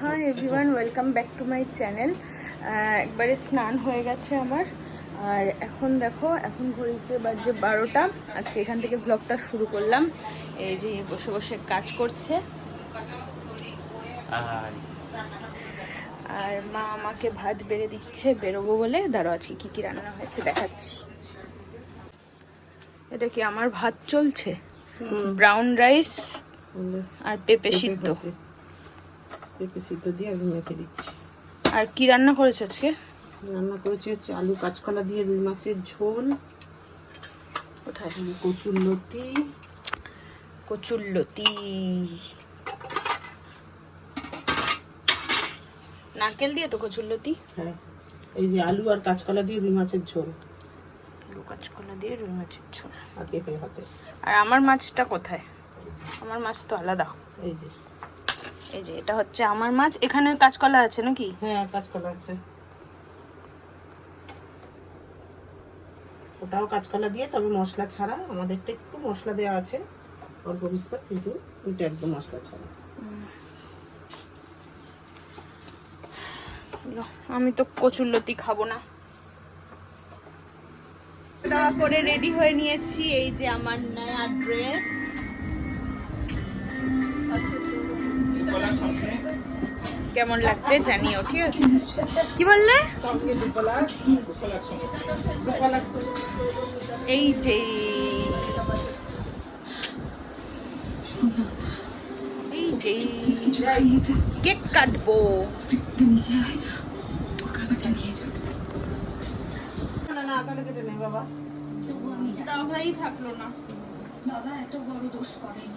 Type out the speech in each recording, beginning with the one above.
হ্যাঁ everyone welcome back to my channel একবারে স্নান হয়ে গেছে আমার আর এখন দেখো এখন ঘড়িতে বাজে বারোটা আজকে এখান থেকে ব্লগটা শুরু করলাম এই যে বসে বসে কাজ করছে আর মা আমাকে ভাত বেড়ে দিচ্ছে বেরোবো বলে দাঁড়ো আজকে কী কী রান্না হয়েছে দেখাচ্ছি এটা কি আমার ভাত চলছে ব্রাউন রাইস আর পেঁপে সিদ্ধ পেঁপে সিদ্ধ দিয়ে আমি মেখে দিচ্ছি আর কি রান্না করেছো আজকে রান্না করেছি হচ্ছে আলু কাঁচকলা দিয়ে রুই মাছের ঝোল কোথায় কচুর লতি কচুর লতি নারকেল দিয়ে তো কচুর লতি হ্যাঁ এই যে আলু আর কাঁচকলা দিয়ে রুই মাছের ঝোল আলু কাঁচকলা দিয়ে রুই মাছের ঝোল আর পেঁপে হাতে আর আমার মাছটা কোথায় আমার মাছ তো আলাদা এই যে এই যে এটা হচ্ছে আমার মাছ এখানে কাঁচকলা আছে নাকি হ্যাঁ কাঁচকলা আছে ওটাও কাঁচকলা দিয়ে তবে মশলা ছাড়া আমাদেরটা একটু মশলা দেওয়া আছে অল্প বিস্তর কিন্তু এটা একদম মশলা ছাড়া আমি তো কচুর লতি খাবো না তারপরে রেডি হয়ে নিয়েছি এই যে আমার নয়া ড্রেস কেমন লাগছে জানিও ঠিক আছে কি বললে এই যে এই যে কেক কাটবো না তাহলে বাবা থাকলো না বাবা এত বড় দোষ করেনি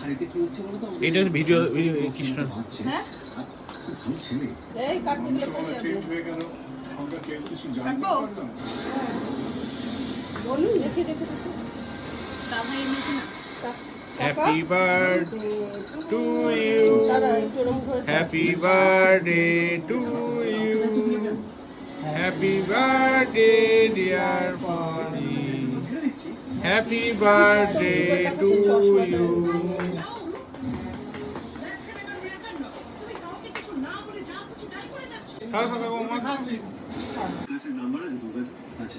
Happy birthday to you. Happy birthday to you. Happy birthday, dear Bonnie. Happy birthday to you. Number আছে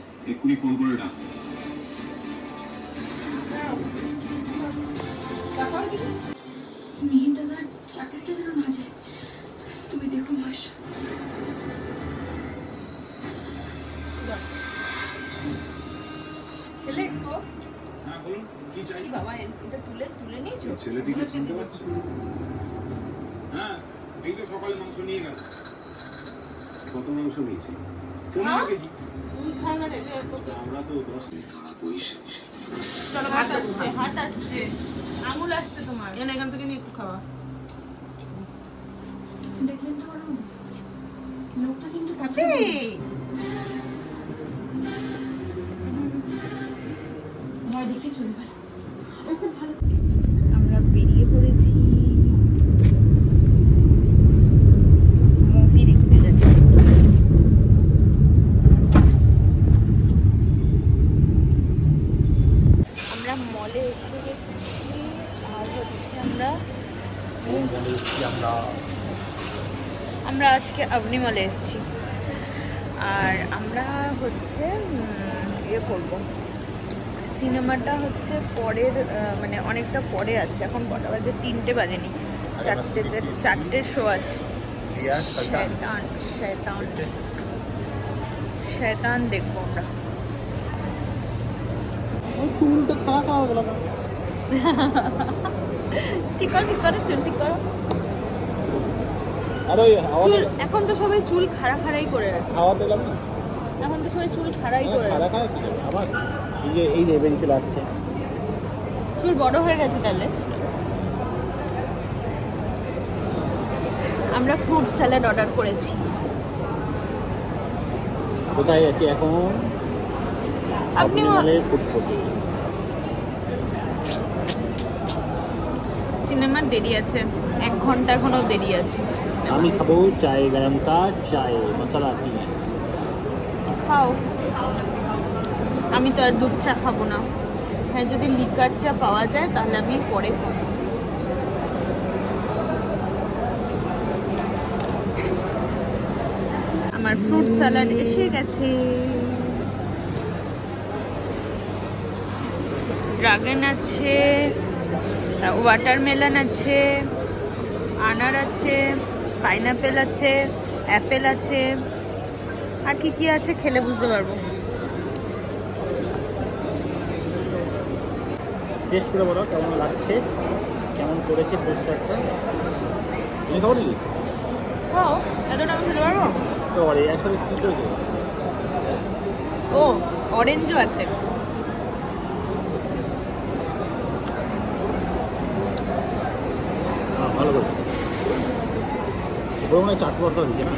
ফোন করে ডাক চাকরিটা যেন না তুমি দেখো মহেশ ছেলে হ্যাঁ বলুন কি চাই বাবা এটা তুলে তুলে নিয়েছো ছেলেটিকে চিনতে পারছো হ্যাঁ এই তো সকালে মাংস নিয়ে গেল কত আসছে তোমার এনে এখান থেকে খাওয়া দেখলেন তো লোকটা কিন্তু কাছে দেখি চলবে আজকে অগ্নিমলে এসেছি আর আমরা হচ্ছে ইয়ে করবো সিনেমাটা হচ্ছে পরের মানে অনেকটা পরে আছে এখন কটা বাজে তিনটে বাজেনি চারটে চারটে শো আছে শেতান শয়তান শয়তান দেখবো আমরা ঠিক করো ঠিক করো চুল ঠিক করো এখন তো সবাই চুল খাড়া খাড়াই করে হাওয়া দিলাম এখন তো সবাই চুল খাড়াই করে খাড়া খাড়া কি এই যে এই লেভেল চলে আসছে চুল বড় হয়ে গেছে তাহলে আমরা ফ্রুট স্যালাড অর্ডার করেছি কোথায় আছি এখন আপনি সিনেমার দেরি আছে এক ঘন্টা এখনও দেরি আছে আমি খাবো চায়ে গরম কা চায়ে মশলা কি খাও আমি তো আর দুধ চা খাবো না হ্যাঁ যদি লিকার চা পাওয়া যায় তাহলে আমি পরে খাবো আমার ফ্রুট স্যালাড এসে গেছে ড্রাগন আছে ওয়াটারমেলন আছে আনার আছে পাইনাপেল আছে অ্যাপেল আছে আর কি কি আছে খেলে বুঝতে পারবো টেস্ট করে বলো কেমন লাগছে কেমন করেছে এতটা খেতে পারবো তো ও অরেঞ্জও আছে হ্যাঁ, ভালো ওখানে চাট মশলা দিচ্ছে না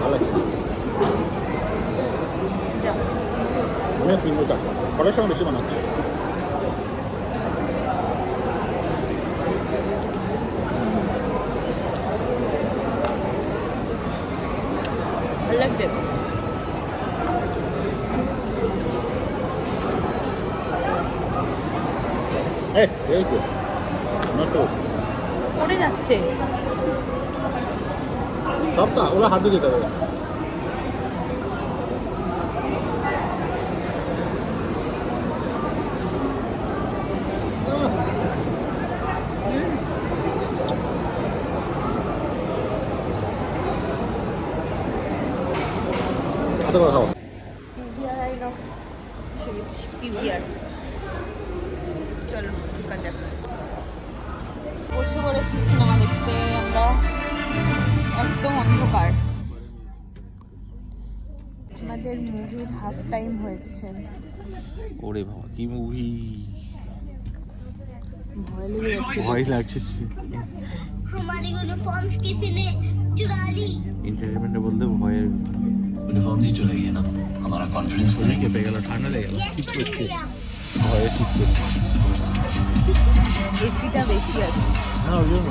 ভালো লাগছে অনেক ভিন্ন চাট মশলা ফলের সঙ্গে বেশি বানাচ্ছে লাগছে Hey, very good. 덥다 올라가두겠다 그래. 하다가 가와. চলো কাজা পরশু করেছি সিনেমা দেখতে আমরা একদম অন্ধকার আমাদের মুভির হাফ টাইম হয়েছে ওরে বাবা কি মুভি ভয় লেগে যাচ্ছে ভয় লাগছে हमारी यूनिफॉर्म्स किसी ने चुरा ली এন্টারটেনমেন্ট বলতে ভয়ের यूनिफॉर्म ही चुराई है ना हमारा कॉन्फिडेंस শরীর কেঁপে গেল ঠান্ডা লেগে গেল শীত করছে ভয়ে শীত করছে এসিটা বেশি আছে না জুস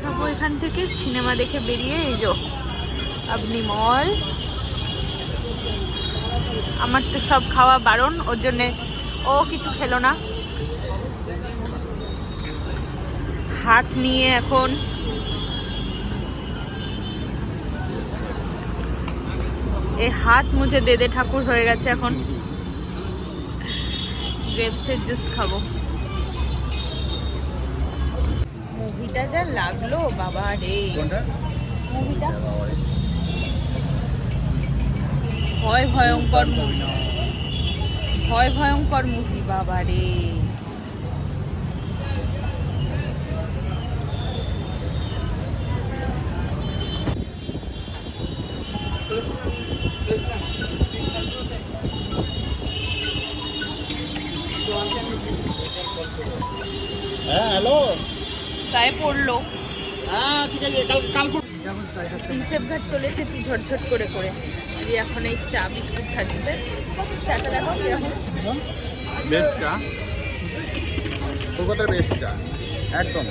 খাবো এখান থেকে সিনেমা দেখে বেরিয়ে এই যো আপনি মল আমার তো সব খাওয়া বারণ ওর জন্যে ও কিছু খেলো না হাত নিয়ে এখন এই হাত মুছে দেদে ঠাকুর হয়ে গেছে এখন গ্রেপসের জুস খাবো মুভিটা যা লাগলো বাবা রে মুভিটা হ্যাঁ, ভয় ভয়ঙ্কর মুভি ভয় ভয়ঙ্কর মুভি বাবা রে হ্যাঁ হ্যালো তাই পড়লো হ্যাঁ ঠিক আছে কাল কাল প্রিন্সেপ ঘাট চলে এসেছি ঝটঝট করে করে যে এখন এই চা বিস্কুট খাচ্ছে চাটা দেখো কিরকম বেশ চা কলকাতার বেশ চা একদম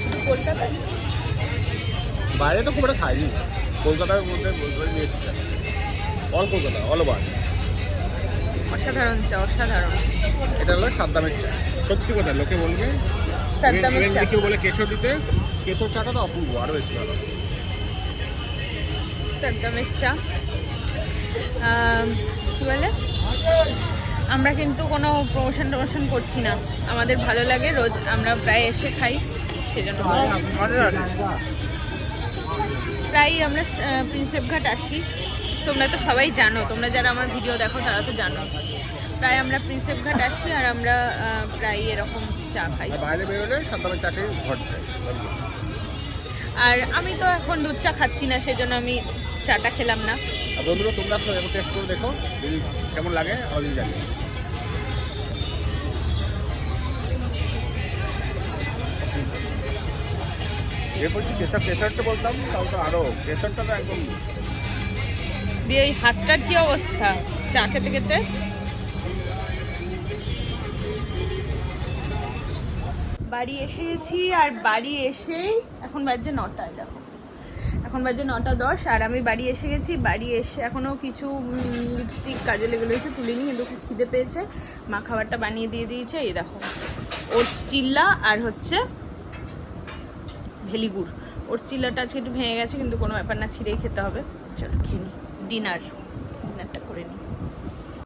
শুধু কলকাতায় বাইরে তো খুব একটা খাইনি কলকাতার মধ্যে বেশ চা অল কলকাতা অল ওভার অসাধারণ চা অসাধারণ এটা হলো সাদ্দামের চা সত্যি কথা লোকে বলবে সাদ্দামের চা কেউ বলে কেশর দিতে কেশর চাটা তো অপূর্ব আরও বেশি ভালো সাদ্দামের চা কী বলে আমরা কিন্তু কোনো প্রমোশন টমোশন করছি না আমাদের ভালো লাগে রোজ আমরা প্রায় এসে খাই সেজন্য আচ্ছা, প্রায় আমরা প্রিন্সেপ ঘাট আসি তোমরা তো সবাই জানো তোমরা যারা আমার ভিডিও দেখো তারা তো জানো প্রায় আমরা প্রিন্সেপ ঘাট আসি আর আমরা প্রায় এরকম চা খাই বাইরে বেরোলে সাধারণ চা খেয়ে ঘর আর আমি তো এখন দুধ চা খাচ্ছি না সেই জন্য আমি চাটা খেলাম না বন্ধুরা তোমরা টেস্ট করে দেখো যদি কেমন লাগে আমাদের জানি এরপর কি কেশার কেশারটা বলতাম তাও তো আরও কেশারটা তো একদম দিয়ে এই হাতটার কি অবস্থা চা খেতে খেতে বাড়ি এসে গেছি আর বাড়ি এসেই এখন বাজে নটায় দেখো এখন বাজে নটা দশ আর আমি বাড়ি এসে গেছি বাড়ি এসে এখনও কিছু লিপস্টিক কাজে এগুলো এসে তুলিনি কিন্তু খুব খিদে পেয়েছে মা খাবারটা বানিয়ে দিয়ে দিয়েছে এই দেখো ওটস চিল্লা আর হচ্ছে ভেলিগুড় ওটস চিল্লাটা আজকে একটু ভেঙে গেছে কিন্তু কোনো ব্যাপার না ছিঁড়েই খেতে হবে চলো খেয়ে নিই ডিনার